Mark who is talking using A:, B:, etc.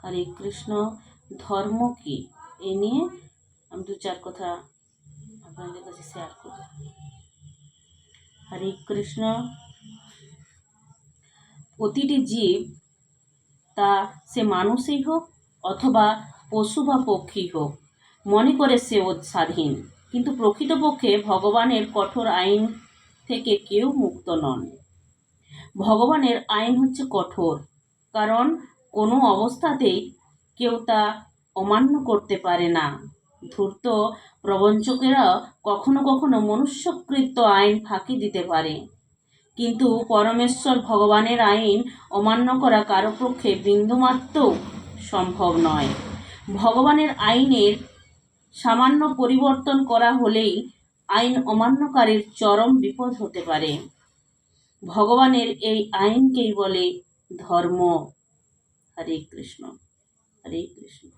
A: হরে কৃষ্ণ, ধর্ম কি? এ নিয়ে আমি দু চার কথা আপনাদের কাছে শেয়ার করব। হরে কৃষ্ণ, প্রতিটি জীব তা সে মানুষই হোক অথবা পশু বা পক্ষী হোক, মনে করে সে ও স্বাধীন। কিন্তু প্রকৃতপক্ষে ভগবানের কঠোর আইন থেকে কেউ মুক্ত নন। ভগবানের আইন হচ্ছে কঠোর, কারণ কোনো অবস্থাতেই কেউ তা অমান্য করতে পারে না। ধূর্ত প্রবঞ্চকেরা কখনো কখনো মনুষ্যকৃত আইন ফাঁকি দিতে পারে। কিন্তু পরমেশ্বর ভগবানের আইন অমান্য করা কারও পক্ষে বিন্দুমাত্র সম্ভব নয়। ভগবানের আইনের সামান্য পরিবর্তন করা হলেই আইন অমান্যকারীর চরম বিপদ হতে পারে। ভগবানের এই আইনকেই বলে ধর্ম। হরে কৃষ্ণ হরে কৃষ্ণ